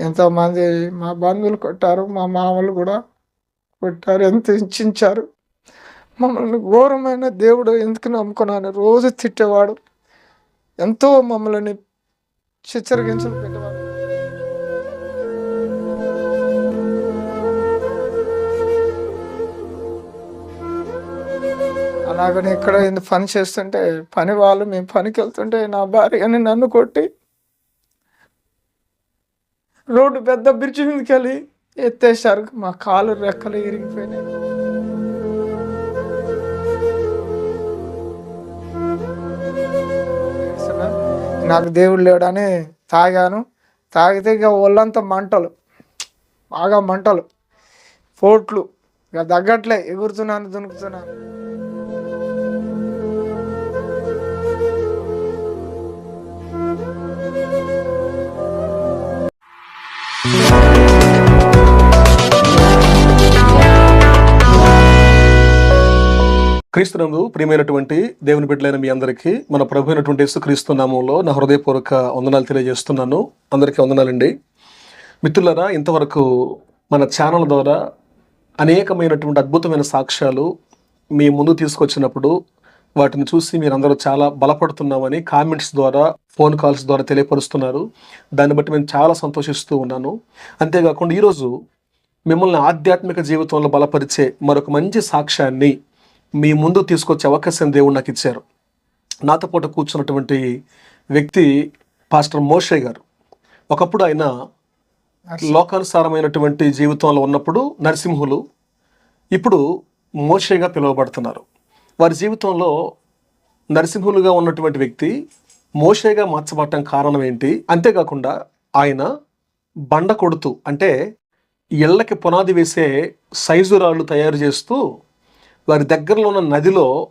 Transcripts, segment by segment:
ఎంతోమంది మా బంధువులు కొట్టారు మా మామలు కూడా కొట్టారు ఎంత హింసించారు. మమ్మల్ని ఘోరమైన దేవుడు ఎందుకు నమ్ముకున్నాను రోజు తిట్టేవాడు. ఎంతో మమ్మల్ని చిచ్చరగించలు పెట్టేవాడు అలాగని ఇక్కడ ఏంది పని చేస్తుంటే పని వాళ్ళు మేము పనికి వెళ్తుంటే నా భార్యని నన్ను కొట్టి రోడ్డు పెద్ద బ్రిడ్జ్ మీదకి వెళ్ళి ఎత్తేసారు మా కాలు రెక్కలు ఇరిగిపోయినాయి నాకు దేవుడు లేడని తాగాను. తాగితే ఇక ఒళ్ళంతా మంటలు. బాగా మంటలు. పోట్లు. ఇక తగ్గట్లే. ఎగురుతున్నాను దునుకుతున్నాను. క్రీస్తునందు ప్రియమైనటువంటి దేవుని బిడ్డలైన మీ అందరికీ మన ప్రభు అయినటువంటి యేసుక్రీస్తు నామంలో నా హృదయపూర్వక వందనాలు తెలియజేస్తున్నాను. అందరికీ వందనాలండి. మిత్రులరా ఇంతవరకు మన ఛానల్ ద్వారా అనేకమైనటువంటి అద్భుతమైన సాక్ష్యాలు మీ ముందు తీసుకొచ్చినప్పుడు వాటిని చూసి మీరందరూ చాలా బలపడుతున్నామని కామెంట్స్ ద్వారా ఫోన్ కాల్స్ ద్వారా తెలియపరుస్తున్నారు. దాన్ని బట్టి నేను చాలా సంతోషిస్తూ ఉన్నాను. అంతేకాకుండా ఈరోజు మిమ్మల్ని ఆధ్యాత్మిక జీవితంలో బలపరిచే మరొక మంచి సాక్ష్యాన్ని మీ ముందు తీసుకొచ్చే అవకాశం దేవుడు నాకు ఇచ్చారు. నాతో పాటు కూర్చున్నటువంటి వ్యక్తి పాస్టర్ మోషే గారు. ఒకప్పుడు ఆయన లోకానుసారమైనటువంటి జీవితంలో ఉన్నప్పుడు నరసింహులు ఇప్పుడు మోషేగా పిలువబడుతున్నారు. వారి జీవితంలో నరసింహులుగా ఉన్నటువంటి వ్యక్తి మోషేగా మార్చబడటం కారణం ఏంటి? అంతేకాకుండా ఆయన బండ కొడుతూ అంటే ఇళ్ళకి పునాది వేసే సైజు రాళ్ళు తయారు చేస్తూ వారి దగ్గరలో ఉన్న నదిలో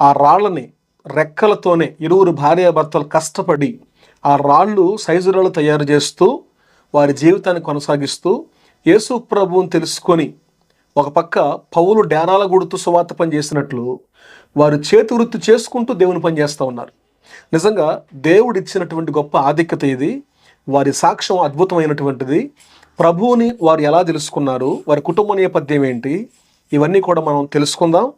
ఆ రాళ్ళని రెక్కలతోనే ఇరువురు భార్యాభర్తలు కష్టపడి ఆ రాళ్ళు సైజు రాళ్ళు తయారు చేస్తూ వారి జీవితాన్ని కొనసాగిస్తూ యేసు ప్రభువుని తెలుసుకొని ఒక పక్క పౌలు డానాల గుడుతూ సువార్త పని చేసినట్లు వారు చేతి వృత్తి చేసుకుంటూ దేవుని పని చేస్తూ ఉన్నారు. నిజంగా దేవుడు ఇచ్చినటువంటి గొప్ప ఆధిక్యత ఇది. వారి సాక్ష్యం అద్భుతమైనటువంటిది. ప్రభువుని వారు ఎలా తెలుసుకున్నారు? వారి కుటుంబ నేపథ్యం ఏంటి? ఇవన్నీ కూడా మనం తెలుసుకుందాం.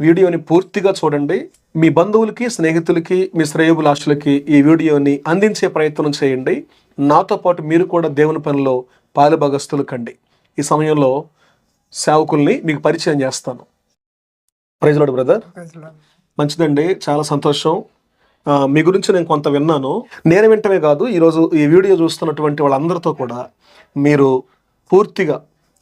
వీడియోని పూర్తిగా చూడండి. మీ బంధువులకి స్నేహితులకి మీ శ్రేయోభిలాషులకి ఈ వీడియోని అందించే ప్రయత్నం చేయండి. నాతో పాటు మీరు కూడా దేవుని పనిలో పాలుభగస్తులు కండి. ఈ సమయంలో సేవకుల్ని మీకు పరిచయం చేస్తాను. ప్రైజ్లాడు బ్రదర్. మంచిదండి. చాలా సంతోషం. మీ గురించి నేను కొంత విన్నాను. నేను వింటమే కాదు ఈరోజు ఈ వీడియో చూస్తున్నటువంటి వాళ్ళందరితో కూడా మీరు పూర్తిగా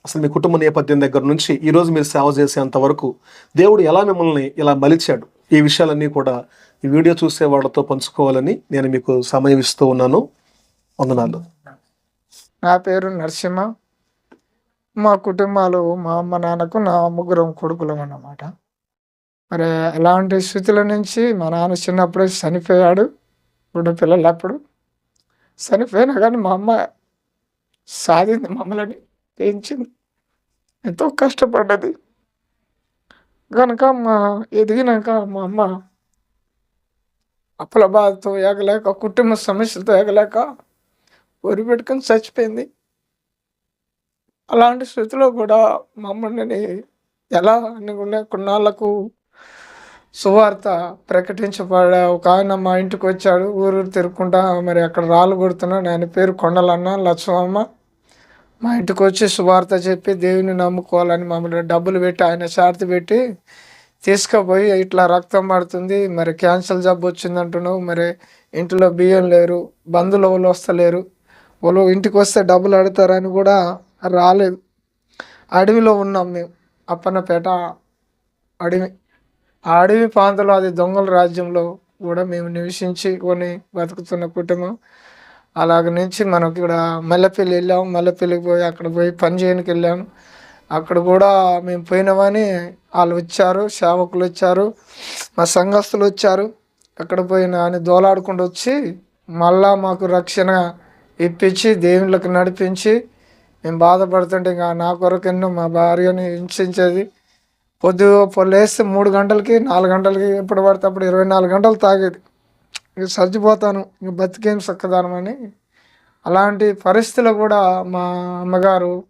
అసలు మీ కుటుంబ నేపథ్యం దగ్గర నుంచి ఈరోజు మీరు సేవ చేసేంత వరకు దేవుడు ఎలా మిమ్మల్ని ఇలా మలిచాడు? ఈ విషయాలన్నీ కూడా ఈ వీడియో చూసే వాళ్ళతో పంచుకోవాలని నేను మీకు సమయం ఇస్తూ ఉన్నాను. వందనాలు. నా పేరు నరసింహ. మా కుటుంబాలు మా అమ్మ నాన్నకు నా ముగ్గురం కొడుకులం అన్నమాట. మరి అలాంటి స్థితుల నుంచి మా నాన్న చిన్నప్పుడే చనిపోయాడు రెండు పిల్లలు అప్పుడు చనిపోయినా కానీ మా అమ్మ సాధింది మమ్మల్ని పెంచింది. ఎంతో కష్టపడ్డది. కనుక మా ఎదిగినాక మా అమ్మ అప్పుల బాధతో ఎగలేక కుటుంబ సమస్యలతో ఎగలేక ఒరి పెట్టుకొని చచ్చిపోయింది. అలాంటి స్థితిలో కూడా మమ్మల్ని ఎలా అనుకునే కొన్నాళ్ళకు సువార్త ప్రకటించబడ ఒక ఆయన మా ఇంటికి వచ్చాడు. ఊరు తిరుక్కుంటా మరి అక్కడ రాళ్ళు కొడుతున్నాడు ఆయన పేరు కొండలన్న లక్ష్మమ్మ. మా ఇంటికి వచ్చి సువార్త చెప్పి దేవుని నమ్ముకోవాలని మమ్మల్ని డబ్బులు పెట్టి ఆయన షార్తి పెట్టి తీసుకుపోయి ఇట్లా రక్తం పడుతుంది. మరి క్యాన్సర్ జబ్బు వచ్చింది అంటున్నావు. మరి ఇంట్లో బియ్యం లేరు బంధువులు వాళ్ళు వస్తలేరు. వాళ్ళు ఇంటికి వస్తే డబ్బులు అడతారని కూడా రాలేదు. అడవిలో ఉన్నాం మేము. అప్పన్నపేట అడవి. ఆ అడవి ప్రాంతంలో అది దొంగల రాజ్యంలో కూడా మేము నివసించి కొని బతుకుతున్న కుటుంబం. అలాగ నుంచి మనం ఇక్కడ మల్లెపల్లి వెళ్ళాము మల్లెపల్లికి పోయి అక్కడ పోయి పని చేయడానికి వెళ్ళాము అక్కడ కూడా మేము పోయినామని వాళ్ళు వచ్చారు సేవకులు వచ్చారు మా సంఘస్థులు వచ్చారు. అక్కడ పోయిన అని దోలాడుకుంటూ వచ్చి మళ్ళా మాకు రక్షణ ఇప్పించి దేవుళ్ళకి నడిపించి మేము బాధపడుతుంటే ఇంకా నా కొరకు ఎన్నో మా భార్యని హింసించేది. పొద్దు పొలేస్తే మూడు గంటలకి నాలుగు గంటలకి ఎప్పుడు పడితే అప్పుడు ఇరవై నాలుగు గంటలు తాగేది. ఇక చచ్చిపోతాను ఇంక బతికేం చక్కదానమని అలాంటి పరిస్థితులు కూడా మా అమ్మగారు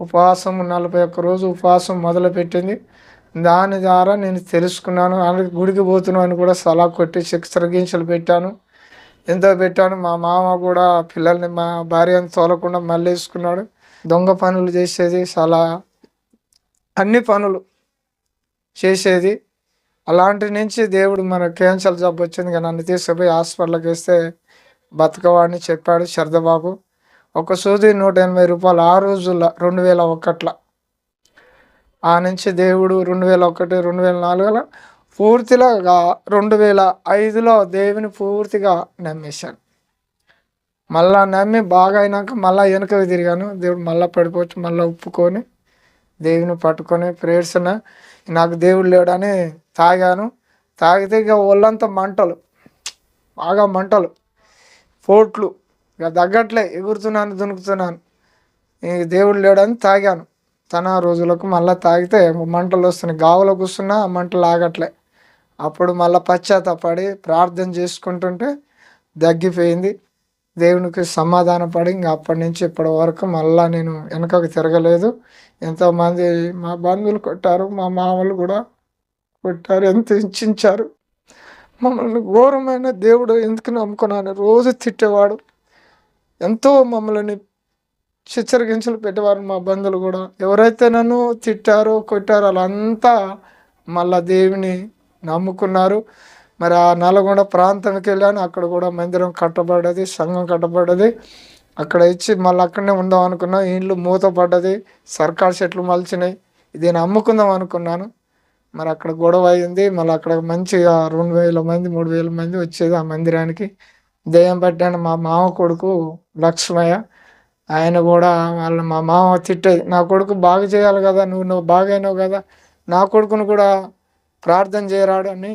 ఉపవాసం నలభై ఒక్క రోజు ఉపవాసం మొదలుపెట్టింది. దాని ద్వారా నేను తెలుసుకున్నాను అలాగే గుడికి పోతున్నాను కూడా సలా కొట్టి చిత్రగించలు పెట్టాను. ఎంతో పెట్టాను. మా మామ కూడా పిల్లల్ని మా భార్యను తోలకుండా మళ్ళీ వేసుకున్నాడు దొంగ పనులు చేసేది చాలా అన్ని పనులు చేసేది. అలాంటి నుంచి దేవుడు మన క్యాన్సర్ జబ్బు వచ్చింది కానీ నన్ను తీసుకుపోయి హాస్పిటల్కి వేస్తే బతకవాడిని చెప్పాడు శరదబాబు. ఒక సూది నూట ఎనభై రూపాయలు ఆ రోజుల్లో రెండు వేల ఒకట్ల. ఆ నుంచి దేవుడు రెండు వేల ఒకటి రెండు వేల నాలుగులో పూర్తిగా రెండు వేల ఐదులో దేవుని పూర్తిగా నమ్మేశాను మళ్ళా నమ్మి బాగా అయినాక మళ్ళీ వెనకకి తిరిగాను. దేవుడు మళ్ళీ పడిపోవచ్చు మళ్ళీ ఒప్పుకొని దేవుని పట్టుకొని ప్రేయర్స్ నాకు దేవుడు లేడని తాగాను. తాగితే ఇక ఒళ్ళంతా మంటలు. బాగా మంటలు. పోట్లు. ఇక తగ్గట్లే. ఎగురుతున్నాను దునుకుతున్నాను. ఈ దేవుడు లేడని తాగాను. తన రోజులకు మళ్ళీ తాగితే మంటలు వస్తున్నాయి. గావులో కూర్చున్నా ఆ మంటలు ఆగట్లే. అప్పుడు మళ్ళీ పశ్చాత్తపడి ప్రార్థన చేసుకుంటుంటే తగ్గిపోయింది దేవునికి సమాధాన పడి ఇంకా అప్పటి నుంచి ఇప్పటి వరకు మళ్ళీ నేను వెనకకు తిరగలేదు. ఎంతోమంది మా బంధువులు కొట్టారు మా మామలు కూడా కొట్టారు ఎంత హింసించారు. మమ్మల్ని ఘోరమైన దేవుడు ఎందుకు నమ్ముకున్నాను రోజు తిట్టేవాడు. ఎంతో మమ్మల్ని చిచ్చరిగించలు పెట్టేవారు మా బంధువులు కూడా. ఎవరైతే నన్ను తిట్టారో కొట్టారో వాళ్ళంతా మళ్ళా దేవుని నమ్ముకున్నారు. మరి ఆ నల్గొండ ప్రాంతానికి వెళ్ళాను. అక్కడ కూడా మందిరం కట్టబడ్డది సంఘం కట్టబడ్డది. అక్కడ ఇచ్చి మళ్ళీ అక్కడనే ఉందాం అనుకున్నా. ఇండ్లు మూతపడ్డది సర్కార్ చెట్లు మలిచినాయి. దీన్ని అమ్ముకుందాం అనుకున్నాను. మరి అక్కడ గొడవ అయింది. మళ్ళీ అక్కడ మంచిగా రెండు వేల మంది మూడు వేల మంది వచ్చేది ఆ మందిరానికి. దయ్యం పట్టాను మా మామ కొడుకు లక్ష్మయ్య. ఆయన కూడా వాళ్ళ మా మామ తిట్టేది. నా కొడుకు బాగా చేయాలి కదా నువ్వు నువ్వు బాగైనావు కదా నా కొడుకును కూడా ప్రార్థన చేయరాడని అని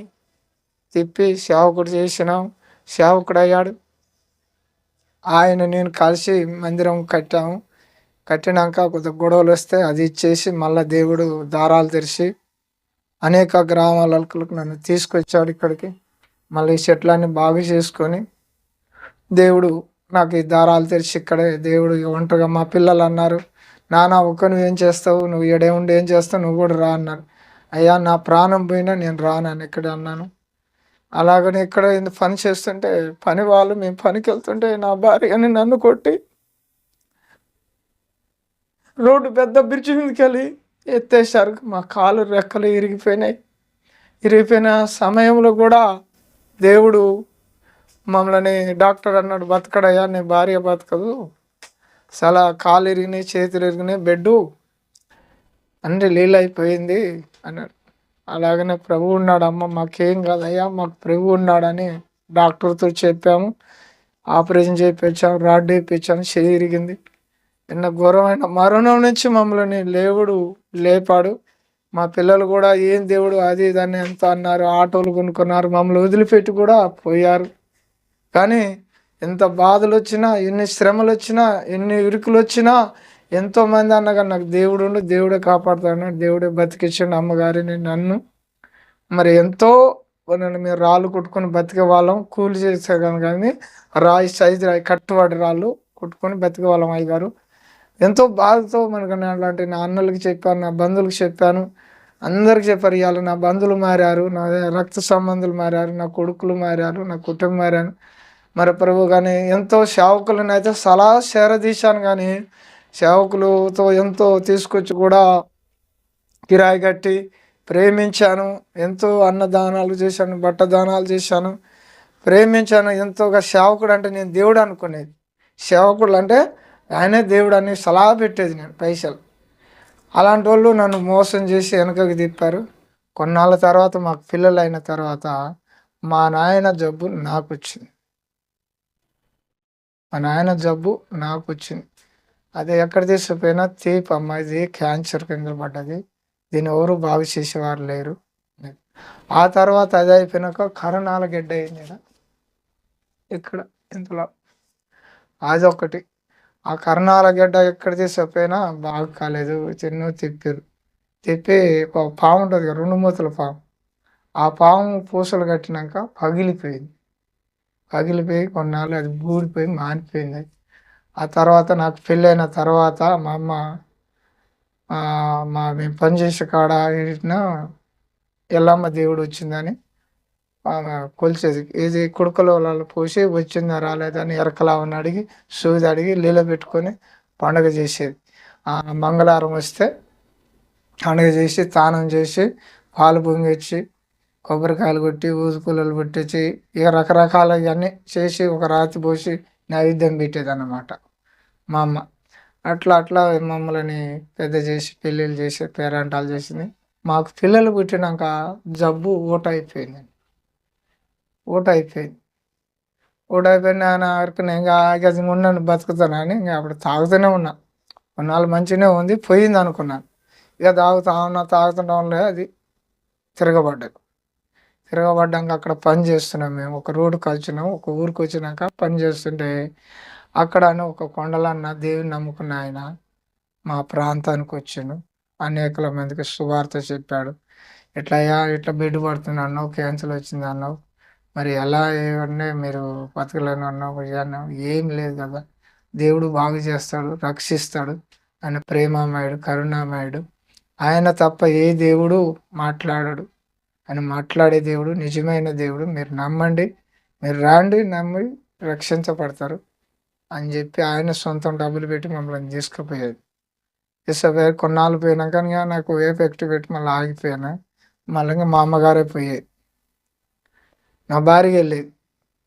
తిప్పి సేవకుడు చేసినాం సేవకుడు అయ్యాడు ఆయన నేను కలిసి మందిరం కట్టాము. కట్టినాక కొంత గొడవలు వస్తే అది ఇచ్చేసి మళ్ళీ దేవుడు దారాలు తెరిచి అనేక గ్రామాలకు నన్ను తీసుకొచ్చాడు ఇక్కడికి. మళ్ళీ ఈ చెట్లన్నీ బాగు చేసుకొని దేవుడు నాకు ఈ దారాలు తెరిచి ఇక్కడే దేవుడు ఒంటరిగా మా పిల్లలు అన్నారు. నాన్న ఒక్క నువ్వు ఏం చేస్తావు? నువ్వు ఎడే ఉండి ఏం చేస్తావు? నువ్వు కూడా రా అన్నారు. అయ్యా నా ప్రాణం పోయినా నేను రానని ఇక్కడ అన్నాను. అలాగని ఇక్కడ పని చేస్తుంటే పని వాళ్ళు మేము పనికి వెళ్తుంటే నా భార్యని నన్ను కొట్టి రోడ్డు పెద్ద బ్రిడ్జి మీదకి వెళ్ళి ఎత్తేసారు మా కాలు రెక్కలు ఇరిగిపోయినాయి. ఇరిగిపోయిన సమయంలో కూడా దేవుడు మమ్మల్ని డాక్టర్ అన్నాడు బతకడయ్యా నీ భార్య బతకదు. చాలా కాలు ఇరిగినాయి చేతులు ఇరిగినాయి బెడ్డు అన్ని లీలైపోయింది అన్నాడు. అలాగనే ప్రభు ఉన్నాడు అమ్మ మాకేం కాదయ్యా మాకు ప్రభు ఉన్నాడని డాక్టర్తో చెప్పాము. ఆపరేషన్ చేయించాము రాడ్ వేయించాము చేరిగింది ఇరిగింది. నిన్న ఘోరమైన మరణం నుంచి మమ్మల్ని లేవుడు లేపాడు. మా పిల్లలు కూడా ఏం దేవుడు అది ఇదని ఎంత అన్నారు ఆటోలు కొనుక్కున్నారు మమ్మల్ని వదిలిపెట్టి కూడా పోయారు. కానీ ఎంత బాధలు వచ్చినా ఎన్ని శ్రమలు వచ్చినా ఎన్ని ఇరుకులు వచ్చినా ఎంతోమంది అన్నగా నాకు దేవుడు ఉండు దేవుడే కాపాడుతాడు దేవుడే బతికించండి అమ్మగారిని నన్ను. మరి ఎంతో నన్ను మీరు రాళ్ళు కొట్టుకొని బతికే వాళ్ళం కూలి చేసే కానీ రాయి సైజు రాయి కట్టుబడి రాళ్ళు కొట్టుకొని బతికే వాళ్ళం అయ్యగారు. ఎంతో బాధతో మనకు అలాంటి నా అన్నలకి చెప్పాను నా బంధువులకు చెప్పాను. అందరికి చెప్పారు ఇవాళ నా బంధువులు మారారు నా రక్త సంబంధులు మారారు నా కొడుకులు మారారు నా కుటుంబం మారాను మరి ప్రభు కానీ ఎంతో సేవకులను అయితే సలహా చేరదీశాను కానీ సేవకులతో ఎంతో తీసుకొచ్చి కూడా కిరాయి కట్టి ప్రేమించాను ఎంతో అన్నదానాలు చేశాను బట్టదానాలు చేశాను. ప్రేమించాను ఎంతోగా సేవకుడు అంటే నేను దేవుడు అనుకునేది. సేవకుడు అంటే ఆయనే దేవుడు అని సలహా పెట్టేది నేను పైసలు. అలాంటి వాళ్ళు నన్ను మోసం చేసి వెనకకి తిప్పారు. కొన్నాళ్ళ తర్వాత మాకు పిల్లలు అయిన తర్వాత మా నాయన జబ్బు నాకు వచ్చింది మా నాయన జబ్బు నాకు వచ్చింది అది ఎక్కడ తీసుకుపోయినా తీప్ అమ్మ ఇది క్యాన్సర్ కింద పడ్డది. దీన్ని ఎవరు బాగు చేసేవారు లేరు. ఆ తర్వాత అది అయిపోయినాక కరణాల గడ్డ అయింది ఇక్కడ ఇంతలో అది ఒకటి ఆ కరణాల గడ్డ ఎక్కడ తీసుకుపోయినా బాగా కాలేదు. చిన్న తిప్పారు తిప్పి ఒక పాము ఉంటుంది కదా రెండు మూతల పాము. ఆ పాము పూసలు కట్టినాక పగిలిపోయింది. పగిలిపోయి కొన్నాళ్ళు అది బూడిపోయి మానిపోయింది. అది ఆ తర్వాత నాకు పెళ్ళైన తర్వాత మా అమ్మ మా మేము పనిచేసే కాడ ఎల్లమ్మ దేవుడు వచ్చిందని కొలిచేది. ఇది కుడుకలో వాళ్ళు పోసి వచ్చిందా రాలేదని ఎరకలావని అడిగి సూది అడిగి నీళ్ళ పెట్టుకొని పండుగ చేసేది. ఆ మంగళవారం వస్తే పండుగ చేసి స్నానం చేసి పాలు పొంగిచ్చి కొబ్బరికాయలు కొట్టి ఊసుకూలలు పుల్లలు పెట్టించి ఇక రకరకాల ఇవన్నీ చేసి ఒక రాతి పోసి నైవేద్యం పెట్టేది అన్నమాట మా అమ్మ. అట్లా అట్లా మమ్మల్ని పెద్ద చేసి పెళ్ళిళ్ళు చేసి పేరంటాలు చేసింది. మాకు పిల్లలు పుట్టినాక జబ్బు ఊట అయిపోయింది ఊట అయిపోయింది ఊట అయిపోయింది ఆయన వరకు ఇంకా ఇక ఉన్నాను బతుకుతానని ఇంకా అప్పుడు తాగుతూనే ఉన్నా. కొన్నాళ్ళు మంచిగానే ఉంది పోయింది అనుకున్నాను. ఇక తాగుతా ఉన్నా తాగుతుండడం అది తిరగబడ్డది. తిరగబడ్డాక అక్కడ పని చేస్తున్నాం మేము. ఒక రోడ్డుకి వచ్చినాం ఒక ఊరికి వచ్చినాక పని చేస్తుంటే అక్కడ ఒక కొండలన్న దేవుని నమ్ముకున్న ఆయన మా ప్రాంతానికి వచ్చాను అనేకల మందికి శుభార్త చెప్పాడు. ఇట్లా అయ్యా ఇట్లా బిడ్డు పడుతుంది అన్నావు క్యాన్సర్ వచ్చింది అన్నావు. మరి ఎలా ఏమన్నా మీరు బతకలేను అన్నావు. అన్నావు ఏం లేదు కదా. దేవుడు బాగు చేస్తాడు రక్షిస్తాడు ఆయన ప్రేమామయుడు కరుణామయుడు. ఆయన తప్ప ఏ దేవుడు మాట్లాడడు. ఆయన మాట్లాడే దేవుడు నిజమైన దేవుడు. మీరు నమ్మండి మీరు రాండి నమ్మి రక్షించబడతారు. అని చెప్పి ఆయన సొంతం డబ్బులు పెట్టి మమ్మల్ని తీసుకుపోయేది తీసుకుపోయి కొన్నాళ్ళు పోయినాక ఇంకా నాకు ఏ ఎక్టి పెట్టి మళ్ళీ ఆగిపోయాను? మళ్ళీ ఇంకా మా అమ్మగారే పోయేది నా భార్య వెళ్ళేది.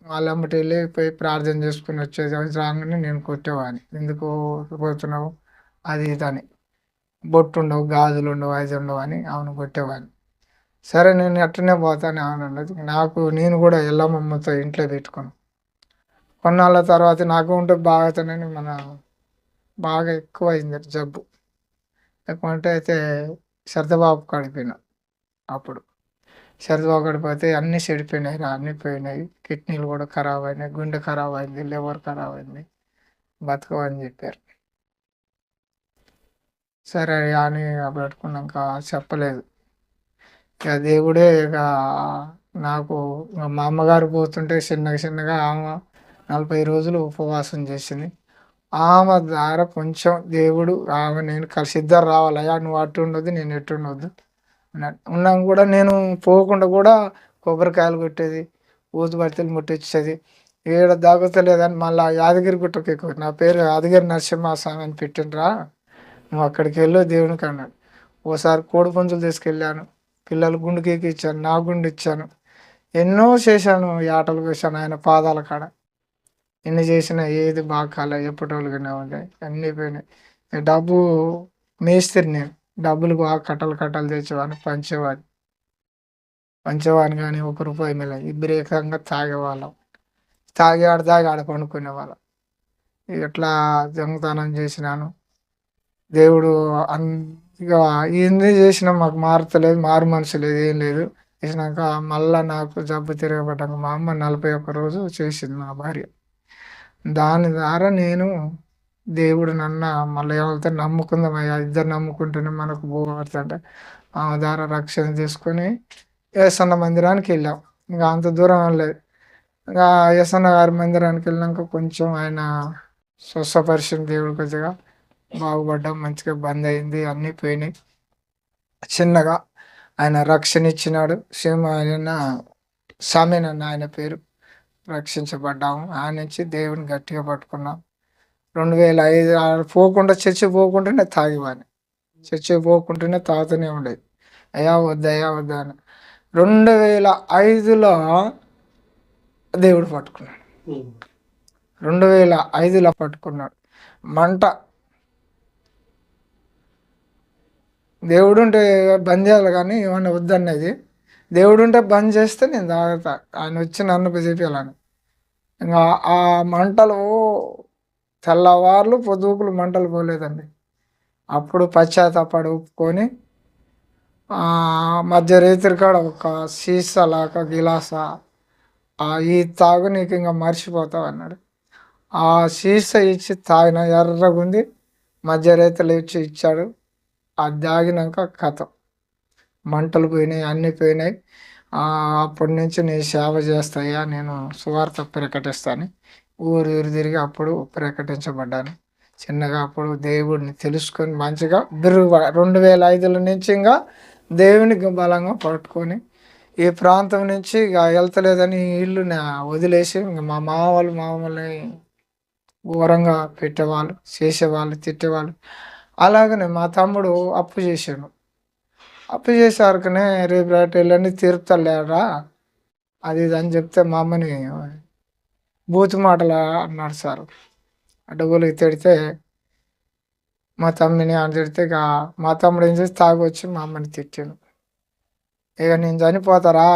వాళ్ళ అమ్మటి వెళ్ళి పోయి ప్రార్థన చేసుకుని వచ్చేది. అది రాగానే నేను కొట్టేవాడిని ఎందుకు పోతున్నావు అది ఇది అని. బొట్టు ఉండవు గాజులు ఉండవు అది ఉండవు అని అవును కొట్టేవాడిని. సరే నేను అట్టనే పోతాను అవును నాకు నేను కూడా ఎల్లమ్మమ్మతో ఇంట్లో పెట్టుకున్నాను. కొన్నాళ్ళ తర్వాత నాకు ఉంటే బాగుతానని మన బాగా ఎక్కువ అయింది జబ్బు. ఎక్కువ అంటే అయితే సర్దబాబు కడిపోయినా అప్పుడు. సరదాబాబు కడిపోతే అన్నీ చెడిపోయినాయి రా అన్నీ పోయినాయి. కిడ్నీలు కూడా ఖరాబ్ అయినాయి గుండె ఖరాబ్ అయింది లివర్ ఖరాబ్ అయింది. బతకవని చెప్పారు. సరే అని పెట్టుకున్నాక చెప్పలేదు. ఇక దేవుడే ఇక నాకు మా అమ్మగారు పోతుంటే చిన్నగా చిన్నగా ఆమె నలభై రోజులు ఉపవాసం చేసింది. ఆమె ద్వారా కొంచెం దేవుడు ఆమె నేను కలిసి ఇద్దరు రావాలయ్యా నువ్వు అటు ఉండొద్దు నేను ఎటు ఉండొద్దు ఉన్నాం కూడా నేను పోకుండా కూడా కొబ్బరికాయలు కొట్టేది ఊదు బట్టలు ముట్టించేది ఏడ దాగుతలేదని మళ్ళీ యాదగిరి గుట్టకి ఎక్కువ నా పేరు యాదగిరి నరసింహస్వామి అని పెట్టినరా నువ్వు అక్కడికి వెళ్ళు దేవునికి అన్నాడు. ఓసారి కోడి పుంజులు తీసుకెళ్ళాను పిల్లలు గుండు కేక్ ఇచ్చాను నా గుండు ఇచ్చాను. ఎన్నో చేశాను ఈ ఆటలు వేశాను ఆయన పాదాల కాడ. ఎన్ని చేసినా ఏది బాగా కాలే ఎప్పటోళ్ళుగానే ఉంటాయి అన్నీ పోయినాయి. డబ్బు మేస్తిరి నేను. డబ్బులు బాగా కట్టలు కట్టలు తెచ్చేవాడిని పంచేవాడిని. పంచేవాడిని కానీ ఒక రూపాయి మీద విపరీతంగా తాగేవాళ్ళం. తాగి ఆడ తాగి ఆడ పండుకునేవాళ్ళం. ఇట్లా దొంగతనం చేసినాను. దేవుడు అన్ ఇక ఏంది చేసినా మాకు మారుతలేదు మారు మనసు లేదు ఏం లేదు. చేసినాక మళ్ళా నాకు జబ్బు తిరగబడ్డాక మా అమ్మ నలభై ఒక్క రోజు చేసింది నా భార్య. దాని ద్వారా నేను దేవుడు నన్న మళ్ళీ ఎవరితో నమ్ముకుందాం అయ్యా ఇద్దరు నమ్ముకుంటేనే మనకు భూపడుతుంటే ఆమె ద్వారా రక్షణ తీసుకొని ఏసన్న మందిరానికి వెళ్ళాం. ఇంకా అంత దూరం లేదు. ఇంకా ఏసన్న గారి మందిరానికి వెళ్ళాక కొంచెం ఆయన స్వస్థపరిచిన దేవుడు కొద్దిగా బాగుపడ్డాం మంచిగా బంద్ అయింది అన్నీ పోయినాయి. చిన్నగా ఆయన రక్షణ ఇచ్చినాడు. సేమ్ ఆయన సామీన్ అన్న ఆయన పేరు. రక్షించబడ్డాము ఆ నుంచి దేవుని గట్టిగా పట్టుకున్నాం. రెండు వేల ఐదు పోకుండా చర్చి పోకుండానే తాగివాని చర్చి పోకుండానే తాగుతూనే ఉండేది. అయ్యా వద్దు అయ్యా వద్దా అని. రెండు వేల ఐదులో దేవుడు పట్టుకున్నాడు. రెండు వేల ఐదులో పట్టుకున్నాడు. మంట. దేవుడు ఉంటే బంద్ చేయాలి కానీ ఏమన్నా వద్దనేది దేవుడు ఉంటే బంద్ చేస్తే నేను తాగుతా. ఆయన వచ్చి నన్ను చేపించాలని ఇంకా ఆ మంటలు తెల్లవార్లు పొదుపులు మంటలు పోలేదండి. అప్పుడు పశ్చాత్తాపడి ఒప్పుకొని మధ్య రైతుల కాడ ఒక సీసాలాక గిలాసా ఆ ఈ తాగు నీకు ఇంకా మర్చిపోతావు అన్నాడు. ఆ సీసా ఇచ్చి తాగిన ఎర్రగుంది మధ్య రైతులు ఇచ్చి ఇచ్చాడు. అది తాగినాక కథ. మంటలు పోయినాయి అన్నీ పోయినాయి. అప్పటి నుంచి నేను సేవ చేస్తాయా? నేను సువార్త ప్రకటిస్తాను. ఊరు ఊరు తిరిగి అప్పుడు ప్రకటించబడ్డాను. చిన్నగా అప్పుడు దేవుడిని తెలుసుకొని మంచిగా బిరుగు రెండు వేల ఐదుల నుంచి ఇంకా దేవునికి బలంగా పట్టుకొని ఈ ప్రాంతం నుంచి ఇక వెళ్తలేదని ఇల్లు నా వదిలేసి ఇంకా మా మామ వాళ్ళు మామూలు ఘోరంగా పెట్టేవాళ్ళు చేసేవాళ్ళు తిట్టేవాళ్ళు. అలాగనే మా తమ్ముడు అప్పు చేశాడు. అప్పు చేసేవరకునే రేపు రేటు వెళ్ళని తీరుతలేరా? అది ఇది అని చెప్తే మా అమ్మని బూతు మాటలు అన్నాడు సార్. డబ్బులకి తిడితే మా తమ్మిని అని తిడితే ఇక మా తమ్ముడు ఏం చేసి తాగొచ్చి మా అమ్మని తిట్టాను ఇక నేను చనిపోతారా?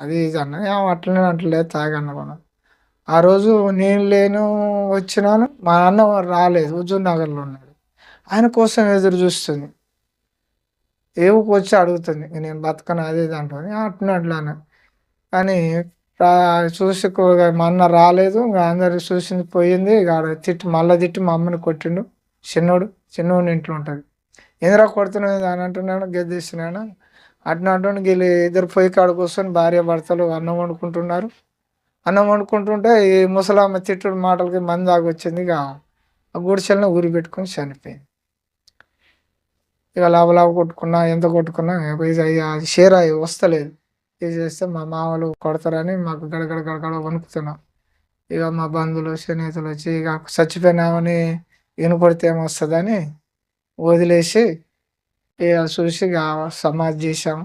అది ఇది అన్న. అట్లనే అట్లలేదు తాగనుకున్నా ఆ రోజు నేను లేను వచ్చినాను. మా అన్న రాలేదు హుజూర్ నగర్లో ఉన్నాడు. ఆయన కోసం ఎదురు చూస్తుంది. ఏవుకు వచ్చి అడుగుతుంది నేను బతకను అది ఇది అంటుంది. అట్లా కానీ చూసి మొన్న మా అన్న రాలేదు ఇంకా అందరు చూసింది పోయింది ఇక ఆడ తిట్టి మళ్ళీ తిట్టి మా అమ్మని కొట్టిండు. చిన్నోడు చిన్నోడిని ఇంట్లో ఉంటుంది. ఎందురా కొడుతున్నావు అని అంటున్నాను గెద్దిస్తున్నాడు అట్లా అంటుండే వీళ్ళు ఇద్దరు పొయ్యి కాడ కూర్చొని భార్య భర్తలు అన్నం వండుకుంటున్నారు. అన్నం వండుకుంటుంటే ఈ ముసలామ్మ తిట్టుడు మాటలకి మంది ఆగొచ్చింది ఇక ఆ గుడిసెలను ఊరి పెట్టుకొని చనిపోయింది. ఇక లాభ లాభ కొట్టుకున్నా ఎంత కొట్టుకున్నా ఇది అది షేర్ అయ్యి వస్తలేదు. ఇది చేస్తే మా మామలు కొడతారని మాకు గడగడ గడగడ వణుకుతున్నాం. ఇక మా బంధువులు స్నేహితులు వచ్చి ఇక చచ్చిపోయినామని వినపడితే ఏమొస్తుందని వదిలేసి ఇక చూసి ఇక సమాధి చేసాము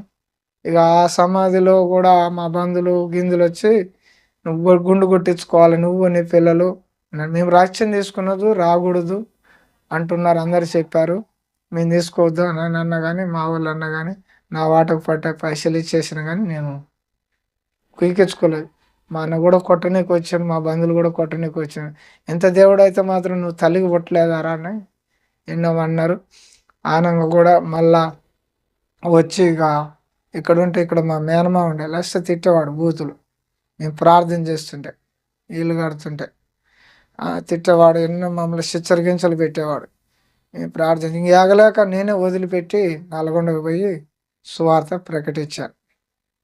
ఇక ఆ సమాధిలో కూడా మా బంధువులు గింజలు వచ్చి నువ్వు గుండు కొట్టించుకోవాలి నువ్వు నీ పిల్లలు. మేము రాజ్యం తీసుకున్నది రాకూడదు అంటున్నారు అందరు చెప్పారు. మేము తీసుకోవద్దు అని అన్న కానీ మా వాళ్ళు అన్న కానీ నా వాటకు పట్టే పైసలు ఇచ్చేసిన కానీ నేను కుయికించుకోలేదు. మా అన్న కూడా కొట్టనీకి వచ్చాను మా బంధువులు కూడా కొట్టనీకి వచ్చాను ఎంత దేవుడు అయితే మాత్రం నువ్వు తల్లికి పుట్టలేదారా అని ఎన్నో అన్నారు ఆనంగ కూడా మళ్ళా వచ్చి ఇక ఇక్కడ ఉంటే ఇక్కడ మా మేనమా ఉండే లస్ట్ తిట్టేవాడు బూతులు. మేము ప్రార్థన చేస్తుంటే ఇల్లు కడుతుంటే. తిట్టేవాడు ఎన్నో మమ్మల్ని చిచ్చరిగించలు పెట్టేవాడు. ప్రార్థన ఏగలేక ఆగలేక నేనే వదిలిపెట్టి నల్గొండకు పోయి సువార్త ప్రకటించాను.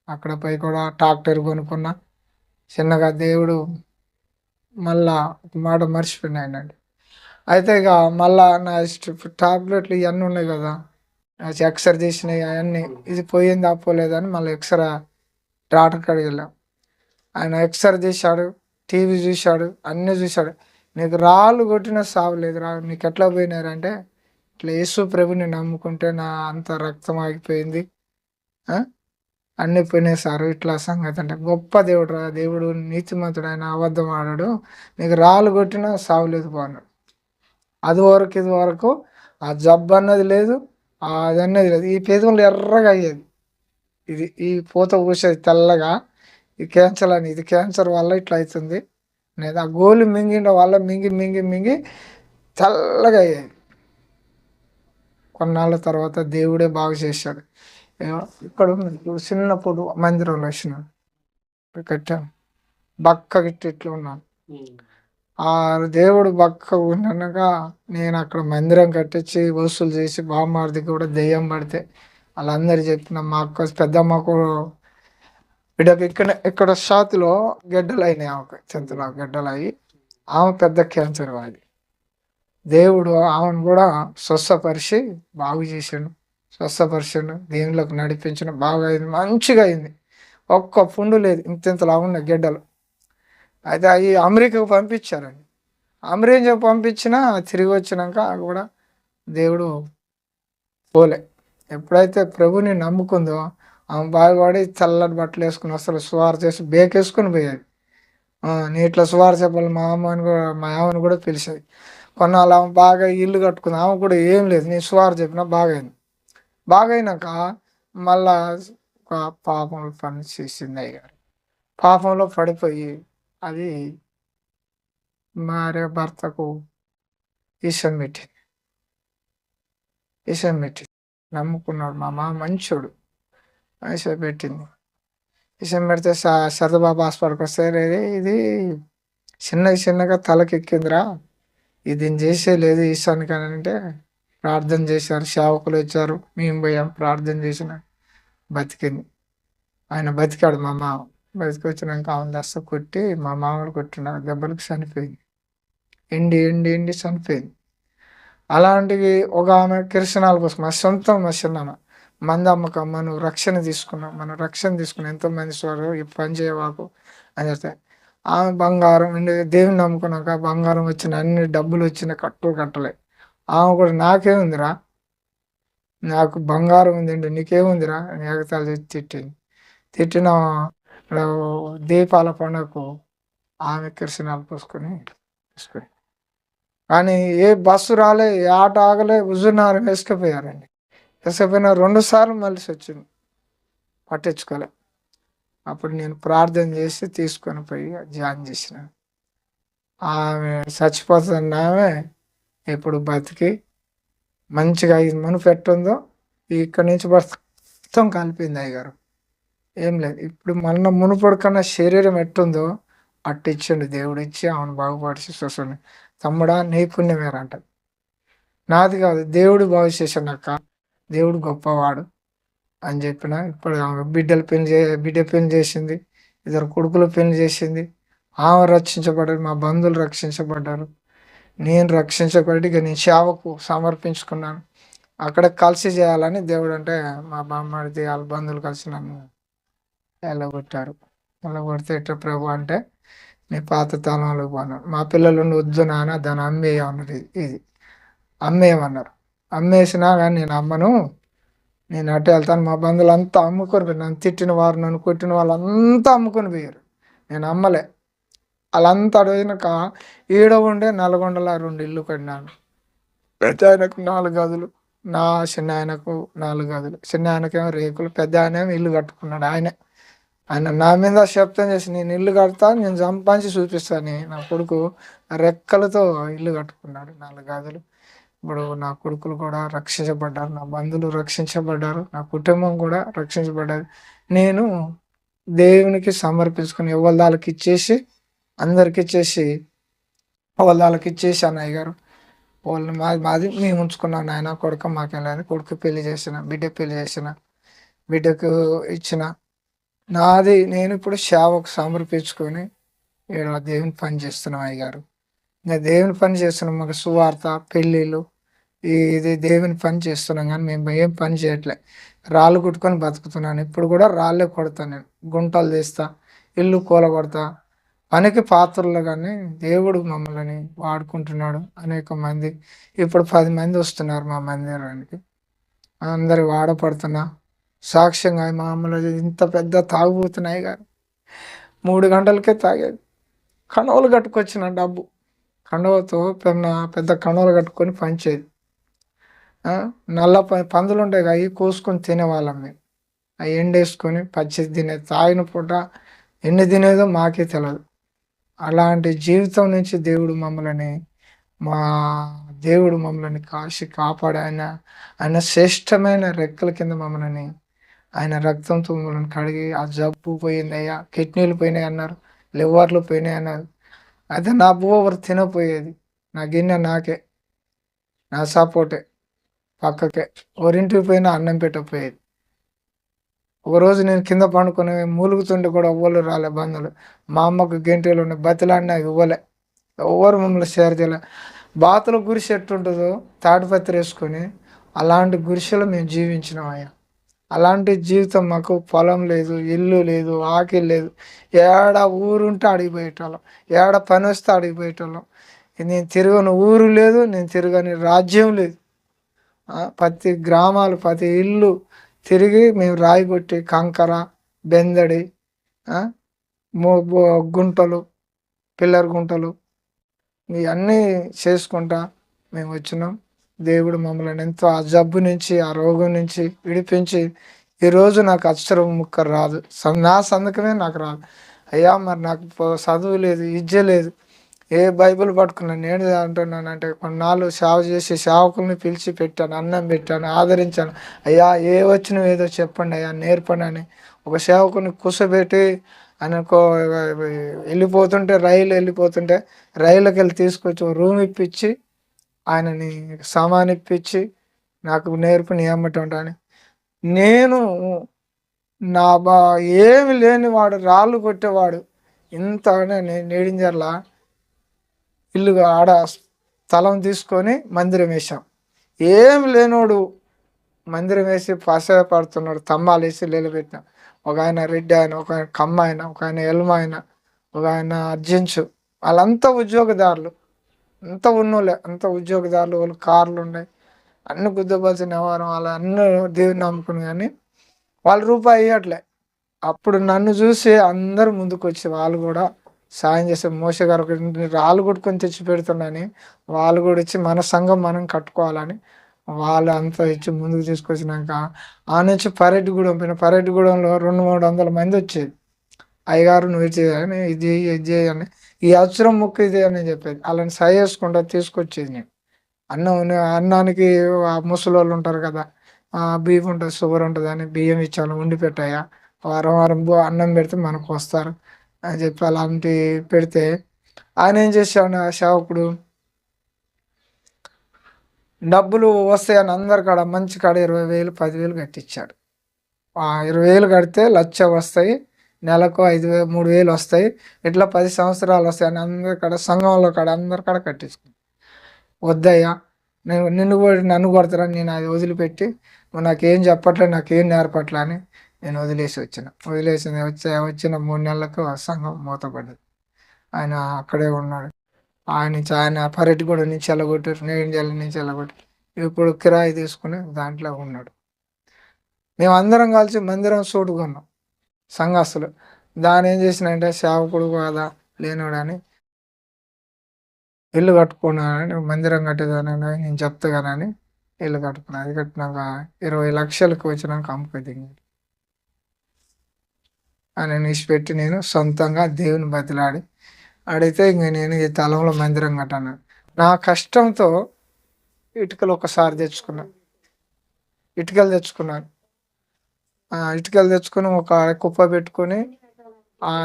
అక్కడ పోయి కూడా ట్రాక్టర్ కొనుక్కున్నా. చిన్నగా దేవుడు మళ్ళా ఒక మాట మర్చిపోయినాయండి అయితే ఇక మళ్ళా నా టాబ్లెట్లు ఇవన్నీ ఉన్నాయి కదా. ఎక్స్రే చేసినాయి అవన్నీ. ఇది పోయింది? ఆపోలేదని మళ్ళీ ఎక్స్రా డాక్టర్ కాడికి వెళ్ళాం. ఆయన ఎక్స్రే తీశాడు టీవీ చూశాడు అన్నీ చూశాడు. నీకు రాళ్ళు కొట్టిన సావలేదు రా నీకు ఎట్లా పోయినారంటే ఇట్లా యేసు ప్రభుని నమ్ముకుంటే నా అంత రక్తం ఆగిపోయింది. అన్ని అన్నీ పోయినాయి సార్ ఇట్లా సంగతి అంటే గొప్ప దేవుడు రా. దేవుడు నీతిమంతుడు. ఆయన అబద్ధం ఆడాడు. నీకు రాళ్ళు కొట్టినా సావలేదు బాగున్నాడు అది వరకు ఇది వరకు ఆ జబ్బు అన్నది లేదు అది అన్నది లేదు. ఈ పేదలు ఎర్రగా అయ్యేది. ఇది ఈ పూత పూసేది తెల్లగా. ఈ క్యాన్సర్ అని ఇది క్యాన్సర్ వల్ల ఇట్లా అవుతుంది. అనేది ఆ గోలు మింగిండ వల్ల మింగి మింగి మింగి చల్లగా అయ్యాయి. కొన్నాళ్ళ తర్వాత దేవుడే బాగు చేశాడు. ఏమో ఇక్కడ ఇప్పుడు చిన్నప్పుడు మందిరంలో వచ్చిన కట్టాను బక్క గిట్టి ఇట్లా ఉన్నాను ఆ దేవుడు బక్క ఉండగా నేను అక్కడ మందిరం కట్టించి వసూలు చేసి బామ్మారిది కూడా దెయ్యం పడితే వాళ్ళందరూ చెప్పిన మా అక్క పెద్దమ్మకు బిడ్డకు ఇక్కడ ఇక్కడ షాతిలో గడ్డలు అయినాయి ఆమెకు చెంతలో గడ్డలు అయ్యి ఆమె పెద్ద క్యాన్సర్ వాడి. దేవుడు ఆమెను కూడా స్వస్థపరిచి బాగు చేసాడు. స్వస్థపరిచాడు దేవుళ్ళకు నడిపించిన బాగా అయింది మంచిగా అయింది. ఒక్క పుండు లేదు ఇంతింతలా ఉన్న గడ్డలు. అయితే అవి అమెరికాకు పంపించారండి. అమెరికా పంపించినా తిరిగి వచ్చినాక కూడా దేవుడు పోలే. ఎప్పుడైతే ప్రభుని నమ్ముకుందో ఆమె బాగుపడి చల్లటి బట్టలు వేసుకుని అసలు సువార్ చేసి బేకేసుకుని పోయేది. ఆ, నీ సువార్ చెప్పాలి మా అమ్మని కూడా మా ఆమెను కూడా పిలిచేది. కొన్నాళ్ళు ఆమె బాగా ఇల్లు కట్టుకుంది. ఆమె కూడా ఏం లేదు. నేను సువార్ చెప్పినా బాగైంది. బాగైనాక మళ్ళా ఒక పాపం పని చేసింది అయ్యారు పాపంలో పడిపోయి అది భార్య భర్తకు ఈసం పెట్టింది. ఈసం పెట్టింది. నమ్ముకున్నాడు మా మామ మంచోడు. ఆశ పెట్టింది. విషయం పెడితే స- సరదాబాబు హాస్పిటల్కి వస్తే ఇది చిన్న చిన్నగా తలకెక్కిందిరా. ఇది దీన్ని చేసే లేదు ఈశానికి అని అంటే ప్రార్థన చేశారు సేవకులు వచ్చారు మేము పోయాం ప్రార్థన చేసిన బతికింది. ఆయన బతికాడు మా మామ. బతికి వచ్చినాక ఆమె దస్త కొట్టి మా మామూలు కొట్టిన దెబ్బలకు చనిపోయింది. ఎండి ఎండి ఎండి చనిపోయింది. అలాంటివి ఒక ఆమె కిరసనాల కోసం మా సొంతం మా చిన్నామ మందమ్మక మనం రక్షణ తీసుకున్నాం. మనం రక్షణ తీసుకున్నాం. ఎంతో మంది చూడరు ఈ పని చేయవాకు అని చెప్తే ఆమె బంగారం అండి దేవుని నమ్ముకున్నాక బంగారం వచ్చిన అన్ని డబ్బులు వచ్చిన కట్టు కట్టలే. ఆమె కూడా నాకేముందిరా నాకు బంగారం ఉందండి నీకేముందిరా అని తిట్టింది. తిట్టిన ఇక్కడ దీపాల పండుగకు ఆమె కిరసనాలు పోసుకొని తీసుకొని. కానీ ఏ బస్సు రాలే ఏ ఆటో ఆగలే ఉజునారం వేసుకుపోయారండి. వేసుకుపోయిన రెండు సార్లు మలిసి వచ్చింది. పట్టించుకోలే. అప్పుడు నేను ప్రార్థన చేసి తీసుకొని పోయి జాయిన్ చేసిన. ఆమె చచ్చిపోతున్న ఆమె ఇప్పుడు బతికి మంచిగా ఐదు మను పెట్టుందో ఇక్కడి నుంచి మొత్తం కలిపింది అయ్యగారు. ఏం లేదు. ఇప్పుడు మన మునుపడు కన్నా శరీరం ఎట్టుందో అట్టు ఇచ్చిండు దేవుడు. ఇచ్చి ఆమెను బాగుపడిచి చూసండి తమ్ముడా నైపుణ్యమేరంట నాది కాదు దేవుడు బాగు చేసానక్క దేవుడు గొప్పవాడు అని చెప్పిన. ఇప్పుడు ఆమె బిడ్డలు పెళ్ళి చే బిడ్డ పెళ్ళి చేసింది ఇద్దరు కొడుకులు పెళ్ళి చేసింది. ఆమె రక్షించబడ్డారు మా బంధువులు రక్షించబడ్డారు. నేను రక్షించబడి ఇక నేను సేవకు సమర్పించుకున్నాను. అక్కడ కలిసి చేయాలని దేవుడు అంటే మా బామ్మడిది వాళ్ళ బంధువులు కలిసి నన్ను వెళ్ళగొట్టారు వెళ్ళగొడితే ఎట్ట ప్రభు అంటే నీ పాత తలంలోకి పోన్నాను మా పిల్లలు వద్దు నాన్న దాన్ని అమ్మేయమన్నారు ఇది ఇది. అమ్మేయమన్నారు. అమ్మేసినా కానీ నేను అమ్మను. నేను అటు వెళ్తాను. మా బంధువులు అంతా అమ్ముకొని పోయారు. నన్ను తిట్టిన వారు నన్ను కొట్టిన వాళ్ళంతా అమ్ముకొని పోయారు. నేను అమ్మలే. వాళ్ళంతా అడిగినాక ఈడ ఉండే నల్గొండలో రెండు ఇల్లు కట్టినాను. పెద్ద ఆయనకు నాలుగు గదులు నా చిన్న ఆయనకు నాలుగు గదులు. చిన్న ఆయనకేమో రేకులు పెద్ద ఆయన ఇల్లు కట్టుకున్నాడు ఆయనే. ఆయన నా మీద శబ్దం చేసి నేను ఇల్లు కడతా నేను సంపాదించి చూపిస్తాను నా కొడుకు రెక్కలతో ఇల్లు కట్టుకున్నాడు. నాలుగు గదులు. ఇప్పుడు నా కొడుకులు కూడా రక్షించబడ్డారు నా బంధువులు రక్షించబడ్డారు నా కుటుంబం కూడా రక్షించబడ్డారు. నేను దేవునికి సమర్పించుకుని ఎవరి ఇచ్చేసి అందరికి ఇచ్చేసి వాళ్ళ వాళ్ళకి ఇచ్చేసి అన్నయ్య గారు వాళ్ళని మాది మాది మేము ఉంచుకున్నాం నాయన కొడుకు మాకేం లేదు కొడుకు పెళ్ళి చేసిన బిడ్డ పెళ్ళి చేసిన బిడ్డకు ఇచ్చిన. నాది నేను ఇప్పుడు సేవకు సమర్పించుకొని ఈడ దేవుని పని చేస్తున్నాం అయ్యగారు ఇంకా దేవుని పని చేస్తున్నాం మాకు సువార్త పెళ్ళిళ్ళు ఇది దేవుని పని చేస్తున్నాం కానీ మేము ఏం పని చేయట్లే. రాళ్ళు కుట్టుకొని బతుకుతున్నాను. ఇప్పుడు కూడా రాళ్ళే కొడతాను నేను. గుంటలు తీస్తా ఇల్లు కూలగొడతా పనికి పాత్రలు కానీ దేవుడు మమ్మల్ని వాడుకుంటున్నాడు అనేక మంది. ఇప్పుడు పది మంది వస్తున్నారు మా మందిరానికి. అందరు వాడపడుతున్నా సాక్ష్యంగా మామూలు ఇంత పెద్ద తాగుబోతున్నాయి గారు మూడు గంటలకే తాగేది. కణవలు కట్టుకొచ్చిన డబ్బు. కండవతో పెన్న పెద్ద కండవలు కట్టుకొని పంచేది నల్ల ప పందులు ఉంటాయి అవి కోసుకొని తినేవాళ్ళం మేము. అవి ఎండేసుకొని పచ్చి తినేది తాగిన పూట ఎన్ని తినేదో మాకే తెలియదు అలాంటి జీవితం నుంచి దేవుడు మమ్మల్ని మా దేవుడు మమ్మల్ని కాసి కాపాడు ఆయన ఆయన శ్రేష్టమైన రెక్కల కింద మమ్మల్ని ఆయన రక్తంతో మమ్మల్ని కడిగి ఆ జబ్బు పోయింది అయ్యా కిడ్నీలు పోయినాయి అన్నారు లివర్లు పోయినాయి అన్నారు. అయితే నా బువ్వ ఎవరు తినపోయేది నా గిన్నె నాకే నా సపోర్టే. పక్కకే. ఒరింటికి పోయినా అన్నం పెట్టకపోయేది. ఒకరోజు నేను కింద పండుకొని మూలుగుతుంటే కూడా ఎవ్వరు రాలే బంధువులు. మా అమ్మకు గెంటీలు ఉన్నాయి బతిలాడినా ఇవ్వలే. ఎవరు మమ్మల్ని షేర్ చేయలే. బాతుల గురిసె ఎట్టుంటుందో తాడిపత్రి వేసుకొని అలాంటి గురిసెలో మేము జీవించినాం అయ్యా. అలాంటి జీవితం మాకు పొలం లేదు ఇల్లు లేదు ఆకి లేదు. ఏడ ఊరుంటే అడిగిపోయేటోళ్ళం ఏడ పని వస్తే అడిగిపోయేటోళ్ళం నేను తిరగని ఊరు లేదు నేను తిరగని రాజ్యం లేదు. ప్రతి గ్రామాలు ప్రతి ఇల్లు తిరిగి మేము రాయి కొట్టి కంకర బెందడి గుంటలు పిల్లర్ గుంటలు ఇవన్నీ చేసుకుంటా మేము వచ్చినాం. దేవుడు మమ్మల్ని ఎంతో ఆ జబ్బు నుంచి ఆ రోగం నుంచి విడిపించి ఈరోజు నాకు అక్షరం ముక్క రాదు. స- నా సంతకమే నాకు రాదు. అయ్యా మరి నాకు చదువు లేదు విద్య లేదు. ఏ బైబిల్ పట్టుకున్నాను నేను అంటున్నాను అంటే కొన్నాళ్ళు సేవ చేసి సేవకుల్ని పిలిచి పెట్టాను అన్నం పెట్టాను ఆదరించాను. అయ్యా ఏ వచ్చిన ఏదో చెప్పండి అయ్యా నేర్పండి అని. ఒక సేవకుని కూసబెట్టి ఆయనకు వెళ్ళిపోతుంటే రైలు వెళ్ళిపోతుంటే రైలుకి వెళ్ళి తీసుకొచ్చి రూమ్ ఇప్పించి ఆయనని సామాన్ ఇప్పించి నాకు నేర్పు నియమటం నేను నా బా ఏమి లేనివాడు రాళ్ళు కొట్టేవాడు. ఇంత నేడింజర్లా? ఇల్లు ఆడ స్థలం తీసుకొని మందిరం వేసాం ఏం లేనోడు మందిరం వేసి పడుతున్నాడు. తమ్మాలు వేసి నిలబెట్టిన ఒక ఆయన రెడ్డి ఆయన ఒక ఆయన కమ్మ ఆయన ఒక ఆయన ఎల్మ ఆయన ఒక ఆయన అర్జెంట్స్ వాళ్ళంతా ఉద్యోగదారులు. అంత ఉన్నోళ్ళే అంత ఉద్యోగదారులు. వాళ్ళు కార్లు ఉన్నాయి. అన్ని గుద్దపరిచిన వ్యవహారం వాళ్ళు అన్ని దేవుని నమ్ముకుని కానీ వాళ్ళ రూపాయి ఇవ్వట్లే అప్పుడు నన్ను చూసి అందరూ ముందుకు వచ్చి వాళ్ళు కూడా సాయం చేసే మోస గారు ఒకటి రాళ్ళు కొట్టుకొని తెచ్చి పెడుతున్నాని వాళ్ళు కూడా ఇచ్చి మన సంఘం మనం కట్టుకోవాలని వాళ్ళు అంతా ఇచ్చి ముందుకు తీసుకొచ్చినాక ఆ నుంచి పరెడ్డిగూడెం పోయిన పరెడ్డిగూడెంలో రెండు మూడు వందల మంది వచ్చేది. అయ్యగారు నువ్వు ఇది ఇది ఇది చేయని ఈ అవసరం ముక్కు ఇది అని చెప్పేది. వాళ్ళని సై చేసుకుంటా తీసుకొచ్చేది నేను. అన్నం అన్నానికి ముసలి ముసలోళ్ళు ఉంటారు కదా బియ్యం ఉంటుంది షుగర్ ఉంటుంది అని బియ్యం ఇచ్చాను ఉండి పెట్టాయా. వారం వారం అన్నం పెడితే మనకు వస్తారు. అని చెప్పి అలాంటి పెడితే ఆయన ఏం చేశాడు ఆ సేవకుడు? డబ్బులు వస్తాయని అందరి కాడ మంచి కాడ ఇరవై వేలు పదివేలు కట్టించాడు. ఆ ఇరవై వేలు కడితే లక్ష వస్తాయి నెలకు ఐదు వేలు మూడు వేలు వస్తాయి ఇట్లా పది సంవత్సరాలు వస్తాయి అని అందరి కాడ సంఘంలో కాడ అందరి కాడ కట్టించుకుంది వద్దయ్యా నేను నిన్ను నన్ను కొడతారని నేను అది వదిలిపెట్టి నువ్వు నాకేం చెప్పట్లే నాకేం నేర్పట్లే అని నేను వదిలేసి వచ్చిన. వదిలేసి వచ్చే వచ్చిన మూడు నెలలకు ఆ సంఘం మూతపడ్డది. ఆయన అక్కడే ఉన్నాడు. ఆయన నుంచి ఆయన పర్యటగూడ నుంచి వెళ్ళగొట్టారు నేంజల్ నుంచి వెళ్ళగొట్టారు ఇప్పుడు కిరాయి తీసుకుని దాంట్లో ఉన్నాడు. మేము అందరం కలిసి మందిరం చోటు కొన్నాం సంఘస్థులు. దాని ఏం చేసినంటే సేవకుడు కాదా లేనోడని ఇల్లు కట్టుకున్నానని మందిరం కట్టేదానని నేను చెప్తాగానని ఇల్లు కట్టుకున్నాను అది కట్టినాక ఇరవై లక్షలకు వచ్చినాక అమ్ముకు దిగింది అని నిష్పెట్టి నేను సొంతంగా దేవుని బతిలాడి అడిగితే ఇంక నేను ఈ తలంలో మందిరం కట్టాను. నా కష్టంతో ఇటుకలు ఒకసారి తెచ్చుకున్నాను ఇటుకలు తెచ్చుకున్నాను. ఇటుకలు తెచ్చుకుని ఒక కుప్ప పెట్టుకొని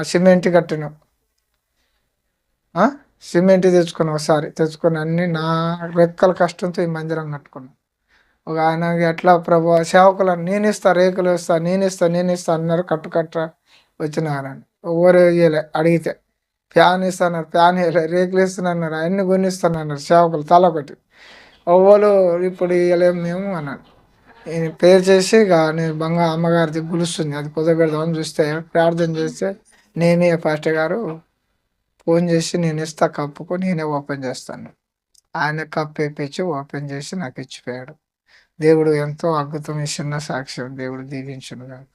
సిమెంట్ కట్టినాం. సిమెంట్ తెచ్చుకున్నాను ఒకసారి తెచ్చుకొని అన్ని నా రెక్కల కష్టంతో ఈ మందిరం కట్టుకున్నాను ఒక ఆయన ఎట్లా ప్రభు సేవకులను నేను ఇస్తా రేకులు ఇస్తా నేను ఇస్తా నేను ఇస్తా అన్నారు కట్టు కట్ట వచ్చినారని. ఎవరు ఇయ్యలే అడిగితే. ఫ్యాన్ ఇస్తాన్నారు ఫ్యాన్ వేయలే రేకులు ఇస్తున్నారు అన్ని కొనిస్తానన్నారు సేవకులు తల ఒకటి ఎవ్వరు ఇప్పుడు ఇవ్వలేము మేము అన్నాడు ఈయన పేరు చేసి ఇక నేను బంగా అమ్మగారిది గులుస్తుంది అది కుదపెడదామని చూస్తే ప్రార్థన చేస్తే నేనే ఫాస్ట్ గారు ఫోన్ చేసి నేను ఇస్తా కప్పుకు నేనే ఓపెన్ చేస్తాను. ఆయన కప్పు వేపించి ఓపెన్ చేసి నాకు ఇచ్చిపోయాడు. దేవుడు ఎంతో అద్భుతం ఇచ్చిన సాక్ష్యం దేవుడు దీవించును కాదు